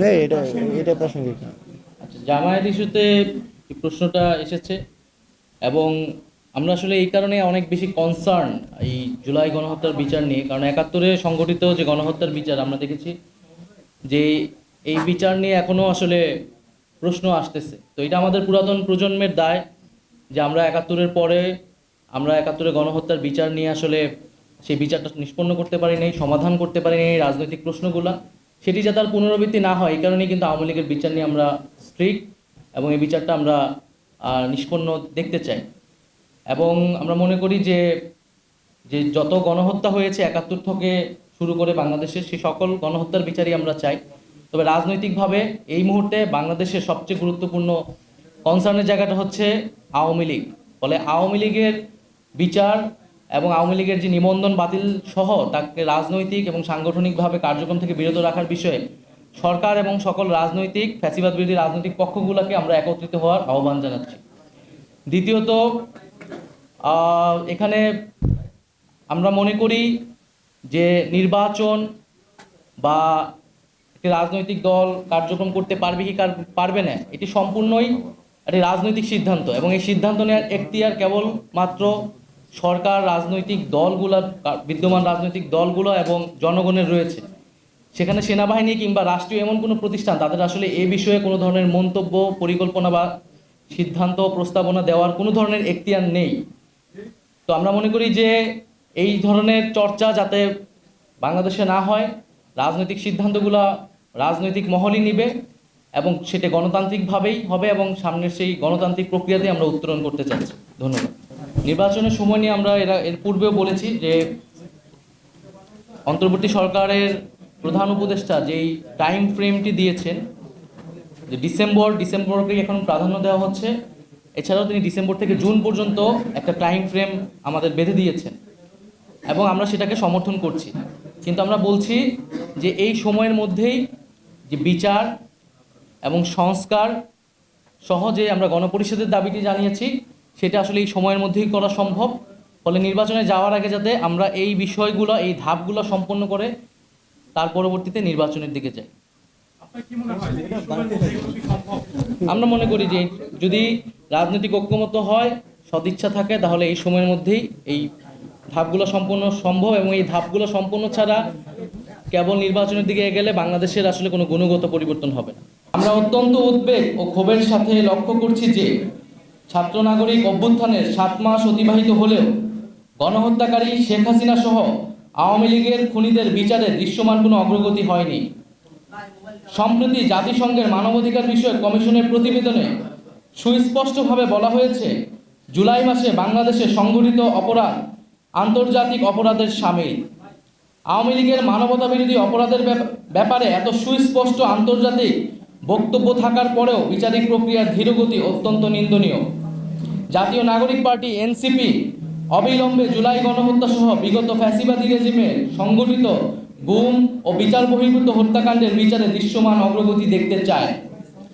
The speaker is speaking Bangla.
হ্যাঁ এটা এটা প্রাসঙ্গিক। না আচ্ছা জামায়াত ইস্যুতে এই প্রশ্নটা এসেছে এবং আমরা আসলে এই কারণে অনেক বেশি কনসার্ন এই জুলাই গণহত্যার বিচার নিয়ে কারণ একাত্তরে সংগঠিত যে গণহত্যার বিচার আমরা দেখেছি যে এই বিচার নিয়ে এখনও আসলে প্রশ্ন আসতেছে। তো এটা আমাদের পুরাতন প্রজন্মের দায় যে আমরা একাত্তরের পরে আমরা একাত্তরে গণহত্যার বিচার নিয়ে আসলে সেই বিচারটা নিষ্পন্ন করতে পারি নাই সমাধান করতে পারি নাই এই রাজনৈতিক প্রশ্নগুলা। সেটি যাতে আর পুনরাবৃত্তি না হয়, এই কারণেই কিন্তু আওয়ামী লীগের বিচার নিয়ে আমরা স্ট্রিক্ট এবং এই বিচারটা আমরা নিষ্পন্ন দেখতে চাই। এবং আমরা মনে করি যে যে যত গণহত্যা হয়েছে, একাত্তর থেকে শুরু করে বাংলাদেশের সেই সকল গণহত্যার বিচারই আমরা চাই। তবে রাজনৈতিকভাবে এই মুহূর্তে বাংলাদেশের সবচেয়ে গুরুত্বপূর্ণ কনসার্নের জায়গাটা হচ্ছে আওয়ামী লীগ। ফলে আওয়ামী লীগের বিচার এবং আওয়ামী লীগের যে নিবন্ধন বাতিল সহ তাকে রাজনৈতিক এবং সাংগঠনিকভাবে কার্যক্রম থেকে বিরত রাখার বিষয়ে সরকার এবং সকল রাজনৈতিক ফ্যাসিবাদ বিরোধী রাজনৈতিক পক্ষগুলোকে আমরা একত্রিত হওয়ার আহ্বান জানাচ্ছি। দ্বিতীয়ত এখানে আমরা মনে করি যে নির্বাচন বা একটি রাজনৈতিক দল কার্যক্রম করতে পারবে কি পারবে না, এটি সম্পূর্ণই একটি রাজনৈতিক সিদ্ধান্ত এবং এই সিদ্ধান্ত নেওয়ার এখতিয়ার কেবল মাত্র সরকার, রাজনৈতিক দলগুলা, বিদ্যমান রাজনৈতিক দলগুলো এবং জনগণের রয়েছে। সেখানে সেনাবাহিনী কিংবা রাষ্ট্রীয় এমন কোনো প্রতিষ্ঠান তাদের আসলে এ বিষয়ে কোনো ধরনের মন্তব্য, পরিকল্পনা বা সিদ্ধান্ত, প্রস্তাবনা দেওয়ার কোনো ধরনের এখতিয়ার নেই। তো আমরা মনে করি যে এই ধরনের চর্চা যাতে বাংলাদেশে না হয়, রাজনৈতিক সিদ্ধান্তগুলো রাজনৈতিক মহলই নিবে এবং সেটা গণতান্ত্রিকভাবেই হবে এবং সামনের সেই গণতান্ত্রিক প্রক্রিয়াতেই আমরা উত্তরণ করতে চাচ্ছি। ধন্যবাদ। নির্বাচনের সময় নিয়ে আমরা এরা এর পূর্বেও বলেছি যে অন্তর্বর্তী সরকারের প্রধান উপদেষ্টা যেই টাইম ফ্রেমটি দিয়েছেন, যে ডিসেম্বর, ডিসেম্বরকে এখন প্রাধান্য দেওয়া হচ্ছে, এছাড়াও তিনি ডিসেম্বর থেকে জুন পর্যন্ত একটা টাইম ফ্রেম আমাদের বেঁধে দিয়েছেন এবং আমরা সেটাকে সমর্থন করছি। কিন্তু আমরা বলছি যে এই সময়ের মধ্যেই যে বিচার এবং সংস্কার সহজে আমরা গণপরিষদের দাবিটি জানিয়েছি সেটা আসলে এই সময়ের মধ্যেই করা সম্ভব। ফলে নির্বাচনে যাওয়ার আগে যাতে আমরা এই বিষয়গুলো এই ধাপগুলো সম্পন্ন করে তার পরবর্তীতে নির্বাচনের দিকে যাই। আমরা মনে করি যে যদি রাজনৈতিক ঐক্যমত হয় সদিচ্ছা থাকে তাহলে এই সময়ের মধ্যেই এই ধাপগুলো সম্পূর্ণ সম্ভব এবং এই ধাপগুলো সম্পূর্ণ ছাড়া কেবল নির্বাচনের দিকে গেলে বাংলাদেশের আসলে কোনো গুণগত পরিবর্তন হবে না। আমরা অত্যন্ত উদ্বেগ ও ক্ষোভের সাথে লক্ষ্য করছি যে ছাত্র নাগরিক অভ্যুত্থানের সাত মাস অতিবাহিত হলেও গণহত্যাকারী শেখ হাসিনা সহ আওয়ামী লীগের খুনিদের বিচারে দৃশ্যমান কোনো অগ্রগতি হয়নি। সম্প্রতি জাতিসংঘের মানবাধিকার বিষয়ক কমিশনের প্রতিবেদনে সুস্পষ্টভাবে বলা হয়েছে, জুলাই মাসে বাংলাদেশে সংঘটিত অপরাধ আন্তর্জাতিক অপরাধের সামিল। আওয়ামী লীগের মানবতা বিরোধী অপরাধের ব্যাপ- ব্যাপারে এত সুস্পষ্ট আন্তর্জাতিক বক্তব্য থাকার পরেও বিচারিক প্রক্রিয়ার ধীরগতি অত্যন্ত নিন্দনীয়। জাতীয় নাগরিক পার্টি এনসিপি অবিলম্বে জুলাই গণহত্যা সহ বিগত ফ্যাসিবাদী রেজিমে সংগঠিত গুম ও বিচার বহির্ভূত হত্যাকাণ্ডের বিচারে দৃশ্যমান অগ্রগতি দেখতে চায়।